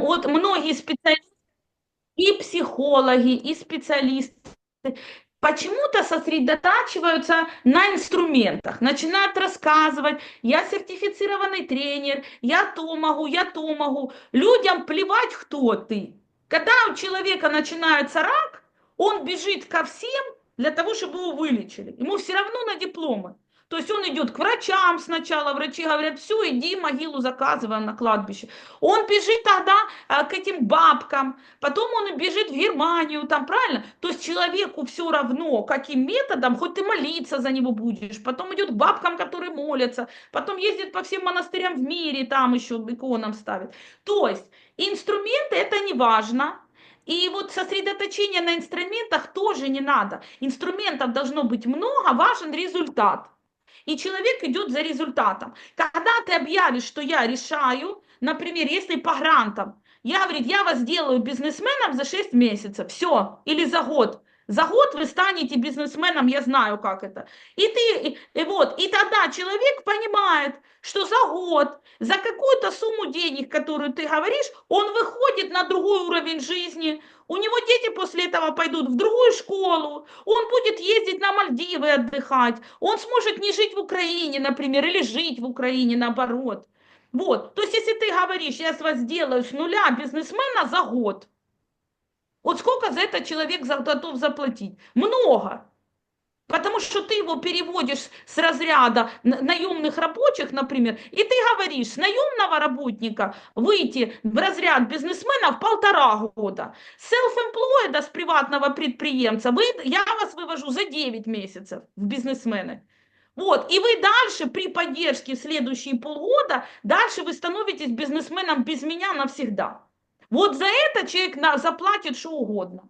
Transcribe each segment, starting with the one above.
Вот многие специалисты, и психологи, и специалисты почему-то сосредотачиваются на инструментах, начинают рассказывать, я сертифицированный тренер, я то могу, я то могу. Людям плевать, кто ты. Когда у человека начинается рак, он бежит ко всем для того, чтобы его вылечили. Ему все равно на дипломы. То есть он идет к врачам сначала, врачи говорят, все, иди могилу заказываем на кладбище. Он бежит тогда а, к этим бабкам, потом он бежит в Германию, там, правильно? То есть человеку все равно, каким методом, хоть ты молиться за него будешь, потом идет к бабкам, которые молятся, потом ездит по всем монастырям в мире, там еще иконам ставит. То есть инструменты это не важно, и вот сосредоточение на инструментах тоже не надо. Инструментов должно быть много, важен результат и человек идет за результатом. Когда ты объявишь, что я решаю, например, если по грантам, я говорю, я вас сделаю бизнесменом за 6 месяцев, все, или за год. За год вы станете бизнесменом, я знаю, как это. И ты, и, вот, и тогда человек понимает, что за год, за какую-то сумму денег, которую ты говоришь, он выходит на другой уровень жизни, у него дети после этого пойдут в другую школу, он будет ездить на Мальдивы отдыхать, он сможет не жить в Украине, например, или жить в Украине наоборот. Вот, то есть если ты говоришь, я с вас сделаю с нуля бизнесмена за год, вот сколько за это человек готов заплатить? Много. Потому что ты его переводишь с разряда наемных рабочих, например, и ты говоришь, с наемного работника выйти в разряд в полтора года. Self-employed, с приватного предприемца, вы, я вас вывожу за 9 месяцев в бизнесмены. Вот, и вы дальше при поддержке в следующие полгода, дальше вы становитесь бизнесменом без меня навсегда. Вот за это человек заплатит что угодно.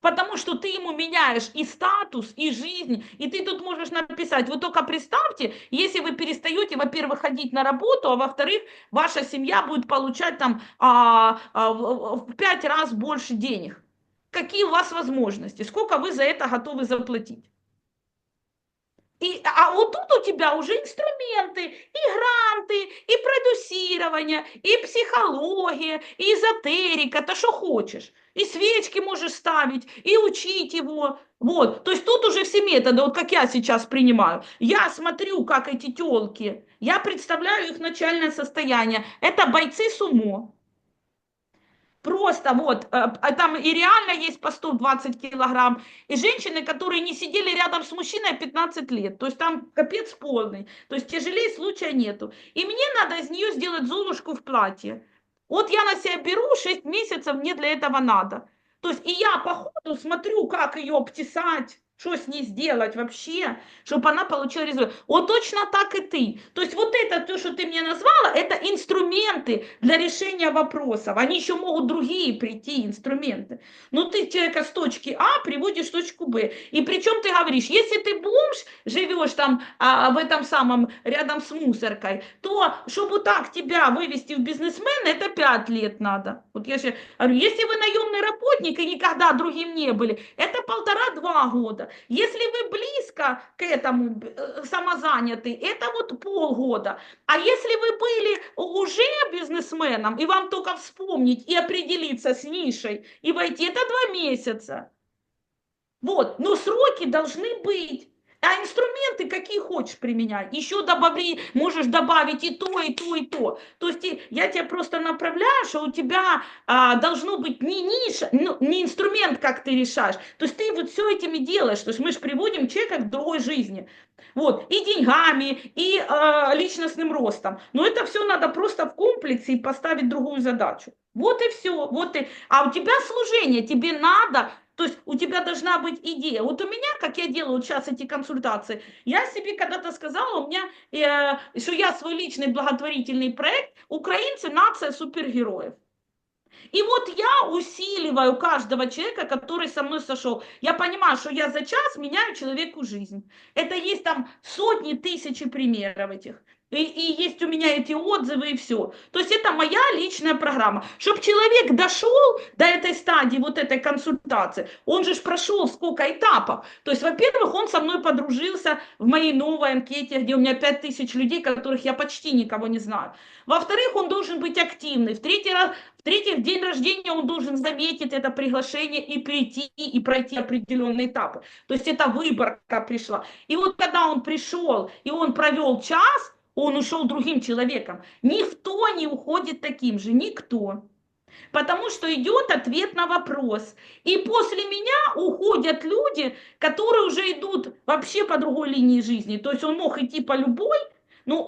Потому что ты ему меняешь и статус, и жизнь. И ты тут можешь написать, вы только представьте, если вы перестаете, во-первых, ходить на работу, а во-вторых, ваша семья будет получать там а, а, в пять раз больше денег. Какие у вас возможности? Сколько вы за это готовы заплатить? И, а вот тут у тебя уже инструменты, и гранты, и продюсирование, и психология, и эзотерика, то что хочешь. И свечки можешь ставить, и учить его. Вот, то есть тут уже все методы, вот как я сейчас принимаю. Я смотрю, как эти телки, я представляю их начальное состояние. Это бойцы сумо. Просто вот, э, а там и реально есть по 120 килограмм. И женщины, которые не сидели рядом с мужчиной 15 лет. То есть там капец полный. То есть тяжелее случая нету. И мне надо из нее сделать золушку в платье. Вот я на себя беру 6 месяцев, мне для этого надо. То есть и я по ходу смотрю, как ее обтесать что с ней сделать вообще, чтобы она получила результат? Вот точно так и ты. То есть вот это, то, что ты мне назвала, это инструменты для решения вопросов. Они еще могут другие прийти, инструменты. Но ты человека с точки А приводишь в точку Б. И причем ты говоришь, если ты бомж, живешь там а, в этом самом, рядом с мусоркой, то чтобы так тебя вывести в бизнесмена, это 5 лет надо. Вот я сейчас говорю, если вы наемный работник и никогда другим не были, это полтора-два года. Если вы близко к этому э, самозаняты, это вот полгода. А если вы были уже бизнесменом, и вам только вспомнить и определиться с нишей, и войти, это два месяца. Вот, но сроки должны быть. А инструменты какие хочешь применять. Еще добавли, можешь добавить и то, и то, и то. То есть я тебя просто направляю, что у тебя а, должно быть не ниша, ну, не инструмент, как ты решаешь. То есть ты вот все этими делаешь. То есть мы же приводим человека к другой жизни. Вот, и деньгами, и э, личностным ростом. Но это все надо просто в комплексе и поставить другую задачу. Вот и все. Вот и... А у тебя служение, тебе надо то есть у тебя должна быть идея. Вот у меня, как я делаю сейчас эти консультации, я себе когда-то сказала, у меня, э, что я свой личный благотворительный проект «Украинцы. Нация супергероев». И вот я усиливаю каждого человека, который со мной сошел. Я понимаю, что я за час меняю человеку жизнь. Это есть там сотни, тысячи примеров этих. И, и есть у меня эти отзывы и все. То есть это моя личная программа. Чтобы человек дошел до этой стадии, вот этой консультации, он же прошел сколько этапов. То есть, во-первых, он со мной подружился в моей новой анкете, где у меня 5000 людей, которых я почти никого не знаю. Во-вторых, он должен быть активный. В-третий раз, в-третьих, день рождения он должен заметить это приглашение и прийти, и пройти определенные этапы. То есть это выборка пришла. И вот когда он пришел, и он провел час, он ушел другим человеком. Никто не уходит таким же, никто. Потому что идет ответ на вопрос. И после меня уходят люди, которые уже идут вообще по другой линии жизни. То есть он мог идти по любой, ну,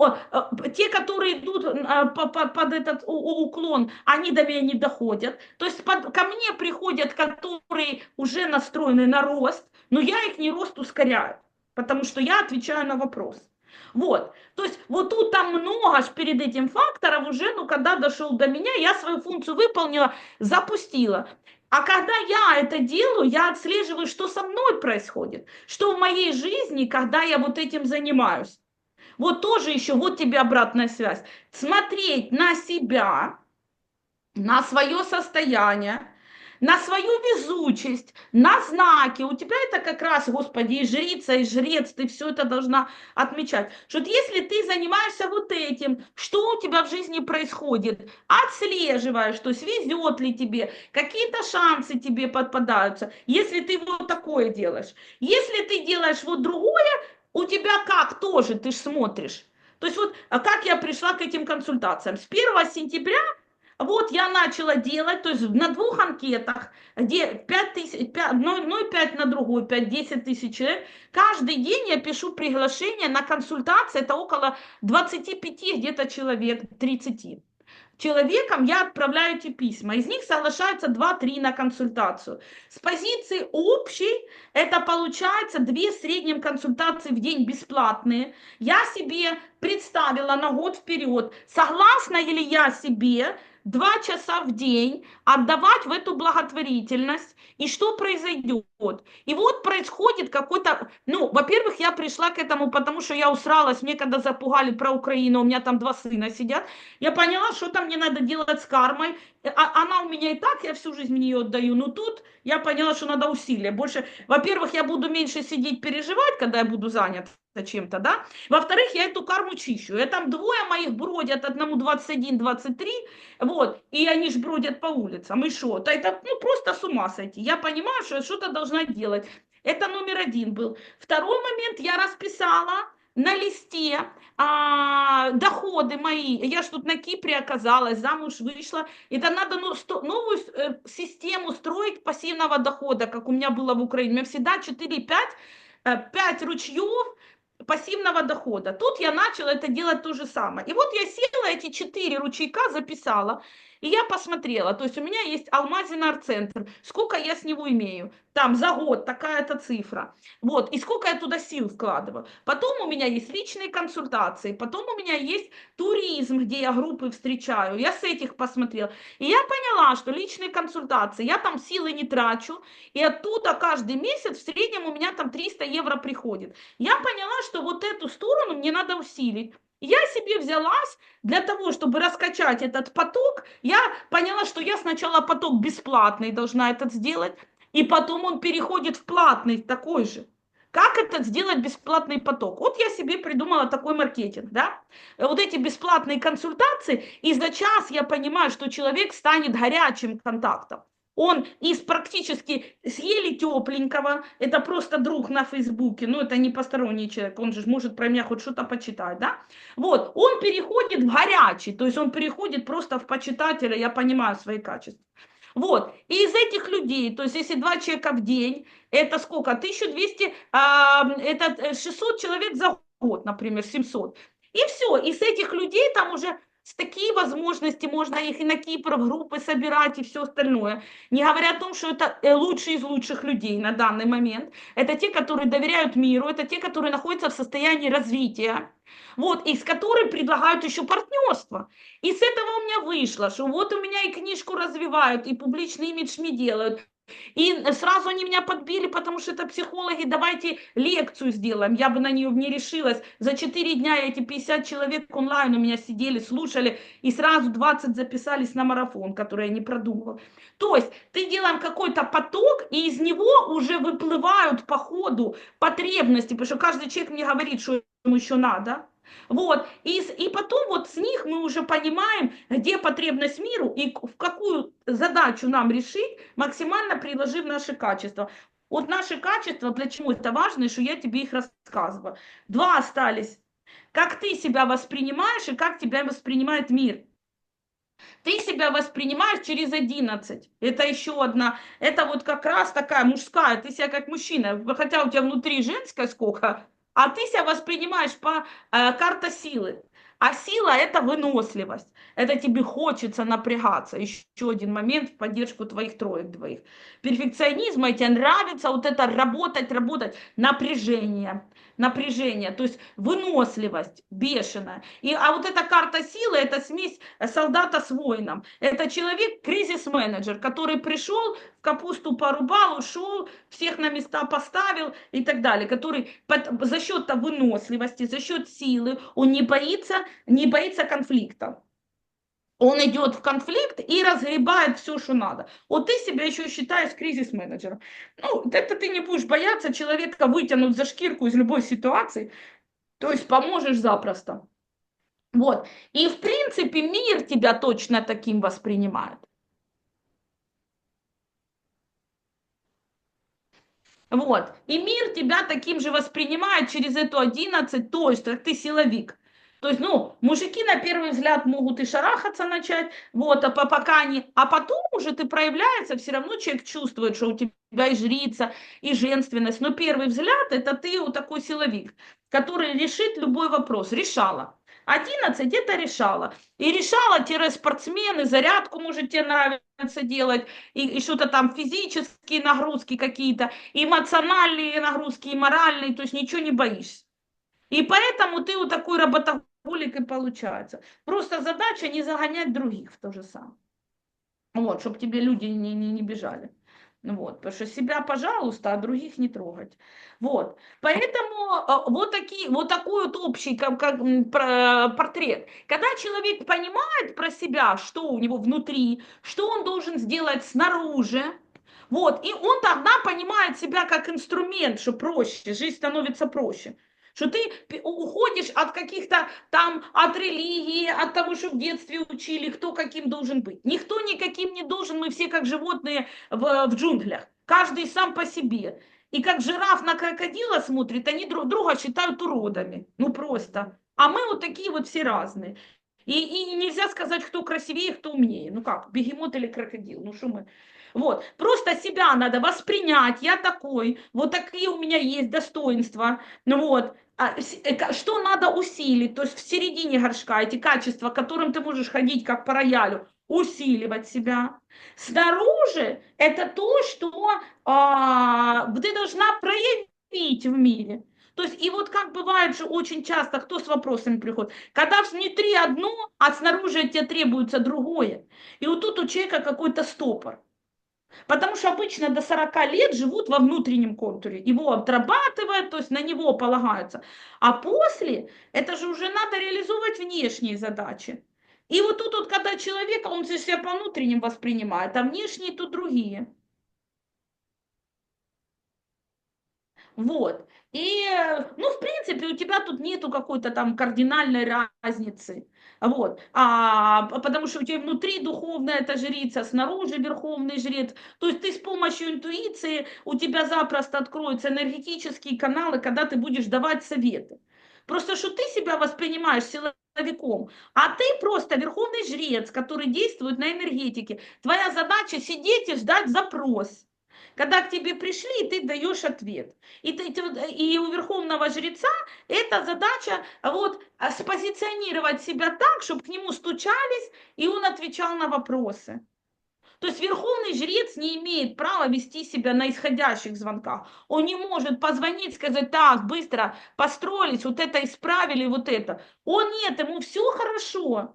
те, которые идут а, под этот уклон, они до меня не доходят. То есть ко мне приходят, которые уже настроены на рост, но я их не рост ускоряю, потому что я отвечаю на вопрос. Вот, то есть вот тут там много ж перед этим факторов уже, ну, когда дошел до меня, я свою функцию выполнила, запустила. А когда я это делаю, я отслеживаю, что со мной происходит, что в моей жизни, когда я вот этим занимаюсь. Вот тоже еще, вот тебе обратная связь. Смотреть на себя, на свое состояние, на свою везучесть, на знаки. У тебя это как раз, Господи, и жрица, и жрец, ты все это должна отмечать. Что если ты занимаешься вот этим, что у тебя в жизни происходит, отслеживаешь, то есть везет ли тебе, какие-то шансы тебе подпадаются, если ты вот такое делаешь. Если ты делаешь вот другое, у тебя как тоже, ты ж смотришь. То есть вот а как я пришла к этим консультациям. С 1 сентября вот я начала делать, то есть на двух анкетах, где 5 тысяч, 5, ну, ну 5 на другую, 5-10 тысяч человек, каждый день я пишу приглашение на консультации, это около 25 где-то человек, 30 человекам я отправляю эти письма. Из них соглашаются 2-3 на консультацию. С позиции общей это получается две средним консультации в день бесплатные. Я себе представила на год вперед, согласна ли я себе два часа в день отдавать в эту благотворительность, и что произойдет? И вот происходит какой-то, ну, во-первых, я пришла к этому, потому что я усралась, мне когда запугали про Украину, у меня там два сына сидят, я поняла, что там мне надо делать с кармой, она у меня и так, я всю жизнь мне ее отдаю, но тут я поняла, что надо усилия. Больше, во-первых, я буду меньше сидеть переживать, когда я буду занят чем-то, да. Во-вторых, я эту карму чищу. Я там двое моих бродят, одному 21, 23, вот, и они ж бродят по улицам. И что? Это ну, просто с ума сойти. Я понимаю, что я что-то должна делать. Это номер один был. Второй момент, я расписала на листе а, доходы мои. Я ж тут на Кипре оказалась, замуж вышла. Это надо ну, сто, новую э, систему строить пассивного дохода, как у меня было в Украине. У меня всегда 4-5 5 э, ручьев пассивного дохода. Тут я начала это делать то же самое. И вот я села, эти четыре ручейка записала, и я посмотрела, то есть у меня есть Алмазинар центр, сколько я с него имею, там за год такая-то цифра, вот, и сколько я туда сил вкладываю. Потом у меня есть личные консультации, потом у меня есть туризм, где я группы встречаю, я с этих посмотрела. И я поняла, что личные консультации, я там силы не трачу, и оттуда каждый месяц в среднем у меня там 300 евро приходит. Я поняла, что вот эту сторону мне надо усилить. Я себе взялась для того, чтобы раскачать этот поток. Я поняла, что я сначала поток бесплатный должна это сделать, и потом он переходит в платный такой же. Как это сделать бесплатный поток? Вот я себе придумала такой маркетинг, да? Вот эти бесплатные консультации, и за час я понимаю, что человек станет горячим контактом. Он из практически съели тепленького, это просто друг на Фейсбуке, но это не посторонний человек, он же может про меня хоть что-то почитать, да? Вот, он переходит в горячий, то есть он переходит просто в почитателя, я понимаю свои качества. Вот, и из этих людей, то есть если два человека в день, это сколько? 1200, а, это 600 человек за год, например, 700. И все, и с этих людей там уже с такие возможности можно их и на Кипр в группы собирать и все остальное. Не говоря о том, что это э, лучшие из лучших людей на данный момент. Это те, которые доверяют миру, это те, которые находятся в состоянии развития. Вот, и с которой предлагают еще партнерство. И с этого у меня вышло, что вот у меня и книжку развивают, и публичный имидж мне делают, И сразу они меня подбили, потому что это психологи, давайте лекцию сделаем. Я бы на нее не решилась. За 4 дня эти 50 человек онлайн у меня сидели, слушали, и сразу 20 записались на марафон, который я не продумывала. То есть ты делаем какой-то поток, и из него уже выплывают по ходу потребности, потому что каждый человек мне говорит, что ему еще надо. Вот, и, и потом вот с них мы уже понимаем, где потребность миру и в какую задачу нам решить, максимально приложив наши качества. Вот наши качества, почему это важно, что я тебе их рассказываю. Два остались. Как ты себя воспринимаешь и как тебя воспринимает мир. Ты себя воспринимаешь через 11. Это еще одна. Это вот как раз такая мужская. Ты себя как мужчина. Хотя у тебя внутри женская сколько, а ты себя воспринимаешь по э, карта силы. А сила – это выносливость. Это тебе хочется напрягаться. Еще один момент в поддержку твоих троек двоих. Перфекционизм, и тебе нравится вот это работать, работать. Напряжение напряжение, то есть выносливость бешеная. И, а вот эта карта силы, это смесь солдата с воином. Это человек, кризис-менеджер, который пришел, капусту порубал, ушел, всех на места поставил и так далее, который под, за счет выносливости, за счет силы, он не боится, не боится конфликта он идет в конфликт и разгребает все, что надо. Вот ты себя еще считаешь кризис-менеджером. Ну, это ты не будешь бояться человека вытянуть за шкирку из любой ситуации, то есть поможешь запросто. Вот. И в принципе мир тебя точно таким воспринимает. Вот. И мир тебя таким же воспринимает через эту 11, то есть ты силовик. То есть, ну, мужики на первый взгляд могут и шарахаться начать, вот, а пока они, а потом уже ты проявляется, все равно человек чувствует, что у тебя и жрица, и женственность, но первый взгляд это ты вот такой силовик, который решит любой вопрос, решала. 11 это решала. И решала спортсмены, зарядку может тебе нравится делать, и, и что-то там физические нагрузки какие-то, эмоциональные нагрузки, и моральные, то есть ничего не боишься. И поэтому ты вот такой работоголик и получается. Просто задача не загонять других в то же самое. Вот, чтобы тебе люди не, не, не бежали. Вот, потому что себя, пожалуйста, а других не трогать. Вот, поэтому э, вот, такие, вот такой вот общий как, как, портрет. Когда человек понимает про себя, что у него внутри, что он должен сделать снаружи, вот, и он тогда понимает себя как инструмент, что проще, жизнь становится проще что ты уходишь от каких-то там, от религии, от того, что в детстве учили, кто каким должен быть. Никто никаким не должен, мы все как животные в, в джунглях, каждый сам по себе. И как жираф на крокодила смотрит, они друг друга считают уродами. Ну просто. А мы вот такие вот все разные. И, и нельзя сказать, кто красивее, кто умнее. Ну как, бегемот или крокодил? Ну что мы... Вот, просто себя надо воспринять, я такой, вот такие у меня есть достоинства, ну вот, а, э, что надо усилить, то есть в середине горшка эти качества, которым ты можешь ходить как по роялю, усиливать себя. Снаружи это то, что а, ты должна проявить в мире. То есть, и вот как бывает же очень часто, кто с вопросами приходит, когда внутри одно, а снаружи от тебя требуется другое. И вот тут у человека какой-то стопор. Потому что обычно до 40 лет живут во внутреннем контуре. Его отрабатывают, то есть на него полагаются. А после, это же уже надо реализовывать внешние задачи. И вот тут вот, когда человек, он себя по внутренним воспринимает, а внешние тут другие. Вот. И, ну, в принципе, у тебя тут нету какой-то там кардинальной разницы. Вот. А, потому что у тебя внутри духовная эта жрица, снаружи верховный жрец. То есть ты с помощью интуиции, у тебя запросто откроются энергетические каналы, когда ты будешь давать советы. Просто что ты себя воспринимаешь силовиком, а ты просто верховный жрец, который действует на энергетике. Твоя задача сидеть и ждать запрос. Когда к тебе пришли, ты даешь ответ. И, и у верховного жреца эта задача вот, а, спозиционировать себя так, чтобы к нему стучались, и он отвечал на вопросы. То есть верховный жрец не имеет права вести себя на исходящих звонках. Он не может позвонить, сказать, так, быстро построились, вот это исправили, вот это. Он нет, ему все хорошо.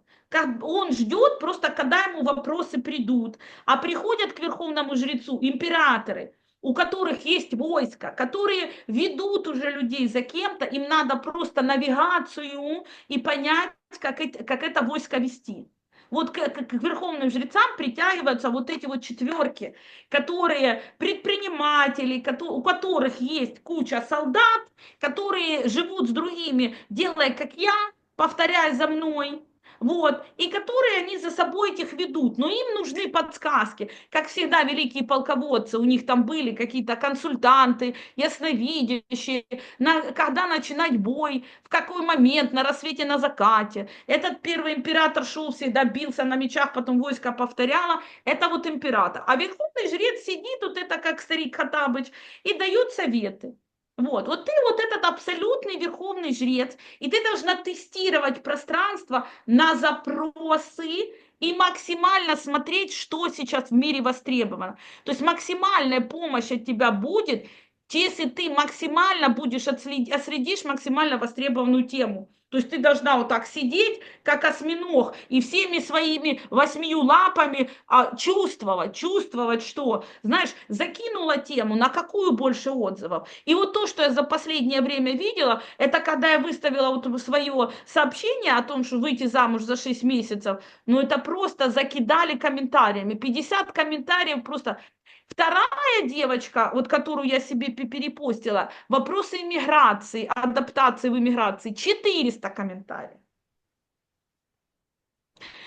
Он ждет просто, когда ему вопросы придут. А приходят к верховному жрецу императоры, у которых есть войско, которые ведут уже людей за кем-то, им надо просто навигацию и понять, как это, как это войско вести. Вот к, к верховным жрецам притягиваются вот эти вот четверки, которые предприниматели, у которых есть куча солдат, которые живут с другими, делая как я, повторяя за мной, вот, и которые они за собой этих ведут, но им нужны подсказки, как всегда великие полководцы, у них там были какие-то консультанты, ясновидящие, на, когда начинать бой, в какой момент, на рассвете, на закате. Этот первый император шел всегда, бился на мечах, потом войско повторяло, это вот император. А верховный жрец сидит, вот это как старик Хатабыч, и дает советы. Вот, вот ты вот этот абсолютный верховный жрец, и ты должна тестировать пространство на запросы и максимально смотреть, что сейчас в мире востребовано. То есть максимальная помощь от тебя будет, если ты максимально будешь отследить, отследишь максимально востребованную тему. То есть ты должна вот так сидеть, как осьминог, и всеми своими восьмию лапами а, чувствовать, чувствовать, что, знаешь, закинула тему, на какую больше отзывов. И вот то, что я за последнее время видела, это когда я выставила вот свое сообщение о том, что выйти замуж за 6 месяцев, ну это просто закидали комментариями. 50 комментариев просто Вторая девочка, вот которую я себе перепостила, вопросы иммиграции, адаптации в иммиграции, 400 комментариев.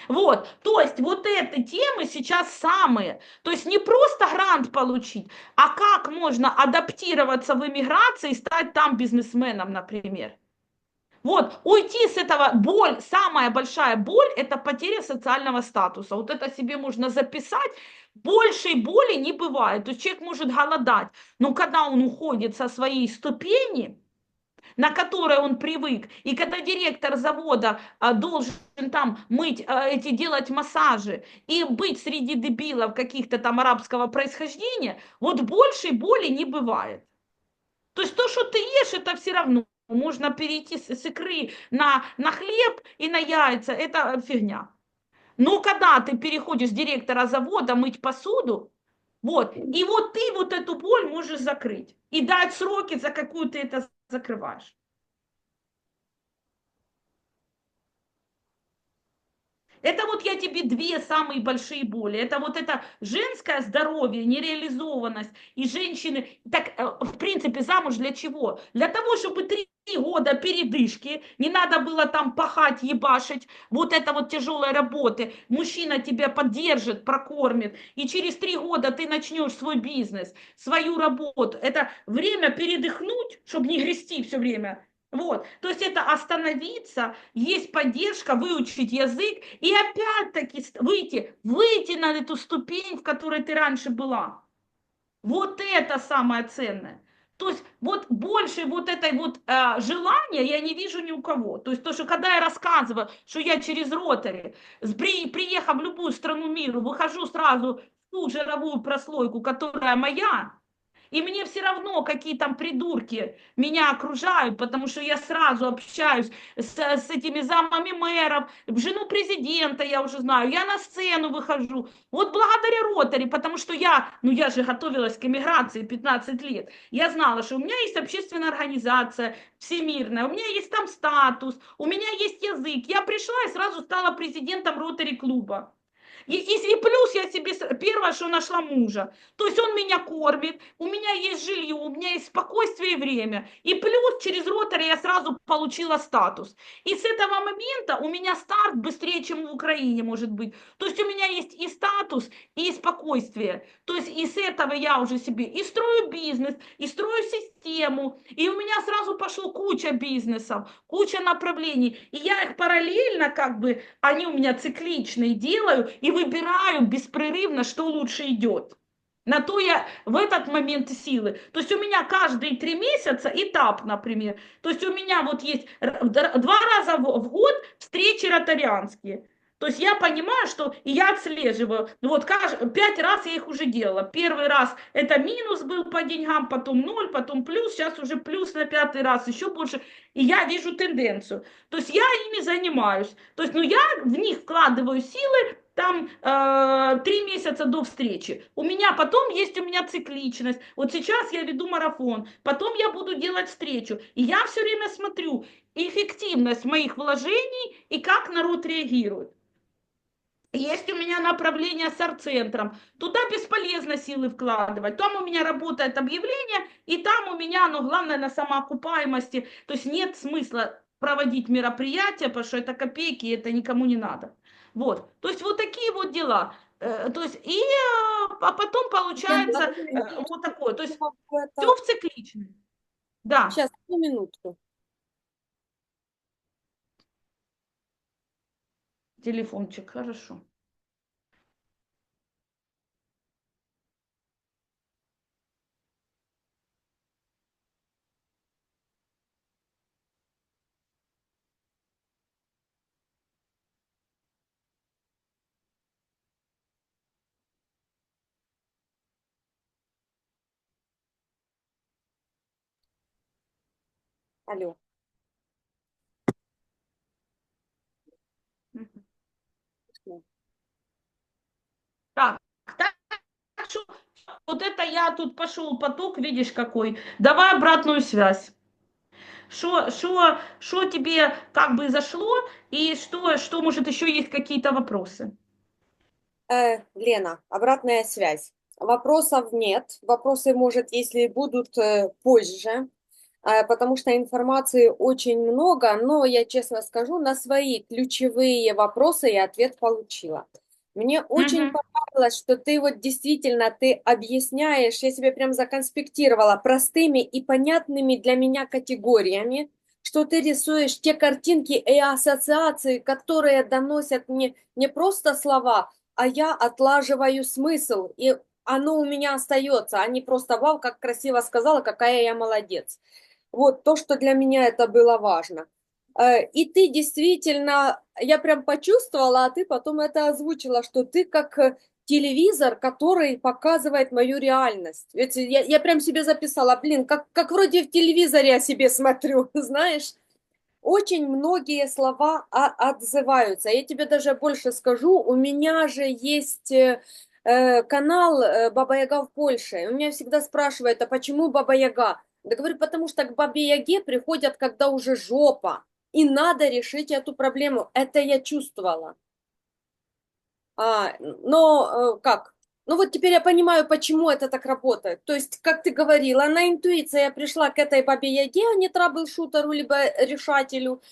Вот, то есть вот эти темы сейчас самые. То есть не просто грант получить, а как можно адаптироваться в иммиграции и стать там бизнесменом, например. Вот, уйти с этого, боль, самая большая боль, это потеря социального статуса. Вот это себе можно записать, большей боли не бывает. То есть человек может голодать, но когда он уходит со своей ступени, на которой он привык, и когда директор завода а, должен там мыть, а, эти делать массажи и быть среди дебилов каких-то там арабского происхождения, вот большей боли не бывает. То есть то, что ты ешь, это все равно. Можно перейти с, с икры на, на хлеб и на яйца, это фигня. Но когда ты переходишь с директора завода мыть посуду, вот, и вот ты вот эту боль можешь закрыть и дать сроки, за какую ты это закрываешь. Это вот я тебе две самые большие боли. Это вот это женское здоровье, нереализованность. И женщины, так, э, в принципе, замуж для чего? Для того, чтобы три года передышки, не надо было там пахать, ебашить, вот это вот тяжелой работы. Мужчина тебя поддержит, прокормит. И через три года ты начнешь свой бизнес, свою работу. Это время передохнуть, чтобы не грести все время вот, то есть это остановиться, есть поддержка, выучить язык и опять-таки выйти, выйти на эту ступень, в которой ты раньше была. Вот это самое ценное. То есть вот больше вот этой вот э, желания я не вижу ни у кого. То есть то, что когда я рассказываю, что я через ротори, при, приехав в любую страну мира, выхожу сразу в ту жировую прослойку, которая моя, и мне все равно, какие там придурки меня окружают, потому что я сразу общаюсь с, с этими замами мэров, жену президента я уже знаю, я на сцену выхожу. Вот благодаря Ротари, потому что я, ну я же готовилась к эмиграции 15 лет. Я знала, что у меня есть общественная организация всемирная, у меня есть там статус, у меня есть язык. Я пришла и сразу стала президентом Ротари клуба. И, и, и плюс я себе первое, что нашла мужа. То есть он меня кормит, у меня есть жилье, у меня есть спокойствие и время. И плюс через ротори я сразу получила статус. И с этого момента у меня старт быстрее, чем в Украине может быть. То есть у меня есть и статус, и спокойствие. То есть и с этого я уже себе и строю бизнес, и строю систему. И у меня сразу пошло куча бизнесов, куча направлений. И я их параллельно как бы, они у меня цикличные делаю, и выбираю беспрерывно, что лучше идет. На то я в этот момент силы. То есть у меня каждые три месяца этап, например. То есть у меня вот есть два раза в год встречи ротарианские. То есть я понимаю, что и я отслеживаю. Ну вот каждый, пять раз я их уже делала. Первый раз это минус был по деньгам, потом ноль, потом плюс, сейчас уже плюс на пятый раз, еще больше. И я вижу тенденцию. То есть я ими занимаюсь. То есть ну, я в них вкладываю силы, там э, три месяца до встречи. У меня потом есть у меня цикличность. Вот сейчас я веду марафон, потом я буду делать встречу. И я все время смотрю эффективность моих вложений и как народ реагирует. Есть у меня направление с арт-центром. Туда бесполезно силы вкладывать. Там у меня работает объявление, и там у меня, ну, главное, на самоокупаемости. То есть нет смысла проводить мероприятия, потому что это копейки, это никому не надо. Вот. То есть вот такие вот дела. Э, то есть и а потом получается э, вот такое. То есть все в цикличном. Да. Сейчас, одну минутку. телефончик, хорошо. Алло. Так, так что вот это я тут пошел поток, видишь какой. Давай обратную связь. Что, что, что тебе как бы зашло и что, что может еще есть какие-то вопросы? Э, Лена, обратная связь. Вопросов нет. Вопросы, может, если будут э, позже, потому что информации очень много, но я честно скажу, на свои ключевые вопросы я ответ получила. Мне очень Мгм. понравилось, что ты вот действительно, ты объясняешь, я себе прям законспектировала, простыми и понятными для меня категориями, что ты рисуешь те картинки и ассоциации, которые доносят мне не просто слова, а я отлаживаю смысл, и оно у меня остается, а не просто «Вау, как красиво сказала, какая я молодец». Вот то, что для меня это было важно. Э, и ты действительно, я прям почувствовала, а ты потом это озвучила, что ты как э, телевизор, который показывает мою реальность. Ведь я, я прям себе записала, блин, как, как вроде в телевизоре я себе смотрю, знаешь. Очень многие слова отзываются. Я тебе даже больше скажу, у меня же есть э, канал Баба Яга в Польше. У меня всегда спрашивают, а почему Баба Яга? Да говорю, потому что к Бабе Яге приходят, когда уже жопа и надо решить эту проблему. Это я чувствовала. А, но э, как? Ну вот теперь я понимаю, почему это так работает. То есть, как ты говорила, на интуиции я пришла к этой бабе Яге, а не трабл-шутеру, либо решателю.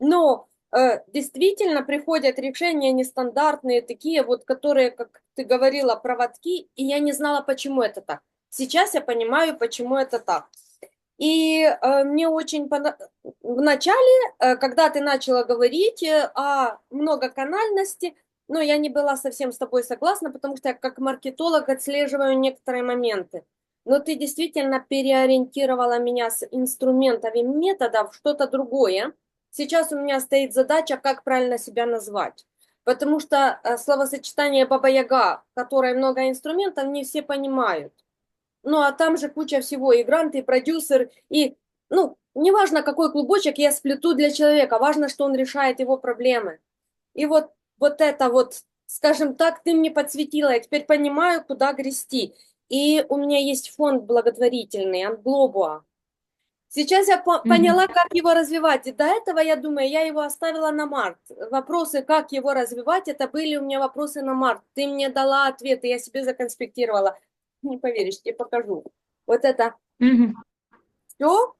Но э, действительно приходят решения нестандартные, такие вот, которые, как ты говорила, проводки, и я не знала, почему это так. Сейчас я понимаю, почему это так. И э, мне очень в начале, э, когда ты начала говорить э, о многоканальности, но я не была совсем с тобой согласна, потому что я как маркетолог отслеживаю некоторые моменты. Но ты действительно переориентировала меня с инструментов и методов в что-то другое. Сейчас у меня стоит задача, как правильно себя назвать. Потому что словосочетание «баба-яга», которое много инструментов, не все понимают. Ну, а там же куча всего, и гранты, и продюсер, и, ну, неважно, какой клубочек я сплету для человека, важно, что он решает его проблемы. И вот, вот это вот, скажем так, ты мне подсветила, я теперь понимаю, куда грести. И у меня есть фонд благотворительный, Англобуа. Сейчас я по- поняла, как его развивать. И до этого, я думаю, я его оставила на март. Вопросы, как его развивать, это были у меня вопросы на март. Ты мне дала ответы, я себе законспектировала не поверишь, тебе покажу. Вот это угу. все,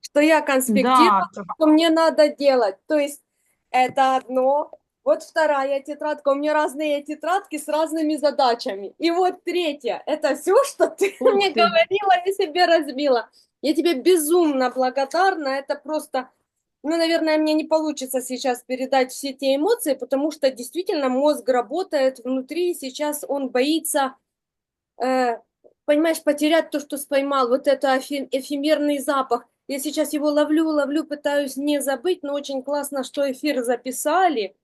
что я конспектировала, да. что мне надо делать. То есть это одно. Вот вторая тетрадка. У меня разные тетрадки с разными задачами. И вот третья. Это все, что ты Ух мне ты. говорила и себе разбила. Я тебе безумно благодарна. Это просто... Ну, наверное, мне не получится сейчас передать все те эмоции, потому что действительно мозг работает внутри, сейчас он боится понимаешь, потерять то, что споймал, вот это эфемерный запах. Я сейчас его ловлю, ловлю, пытаюсь не забыть, но очень классно, что эфир записали.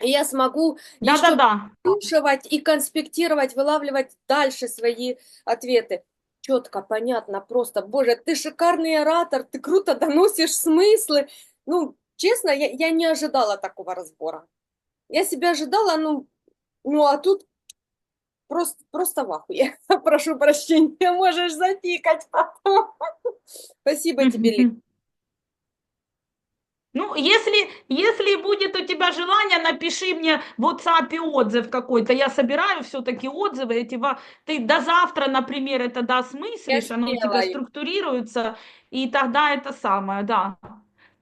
И я смогу еще Да-да-да. слушать и конспектировать, вылавливать дальше свои ответы. Четко, понятно, просто. Боже, ты шикарный оратор, ты круто доносишь смыслы. Ну, честно, я, я не ожидала такого разбора. Я себя ожидала, ну, ну а тут просто, просто в ахуе. Прошу прощения, можешь запикать потом. Спасибо тебе, Лид. Ну, если, если будет у тебя желание, напиши мне в WhatsApp отзыв какой-то. Я собираю все-таки отзывы. Эти, ты до завтра, например, это досмыслишь, оно у тебя структурируется, и тогда это самое, да.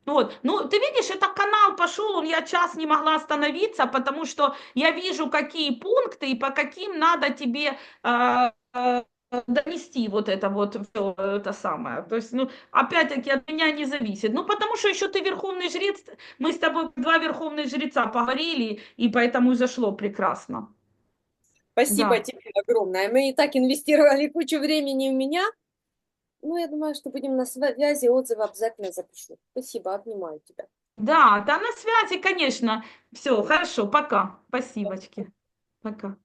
Вот, ну, ты видишь, это канал пошел, я час не могла остановиться, потому что я вижу, какие пункты и по каким надо тебе э, э, донести вот это вот всё это самое. То есть, ну, опять-таки, от меня не зависит. Ну, потому что еще ты верховный жрец, мы с тобой два верховных жреца поговорили, и поэтому и зашло прекрасно. Спасибо Да. тебе огромное. Мы и так инвестировали кучу времени в меня. Ну, я думаю, что будем на связи, отзывы обязательно запишу. Спасибо, обнимаю тебя. Да, да, на связи, конечно. Все, хорошо, пока. Спасибочки. Пока.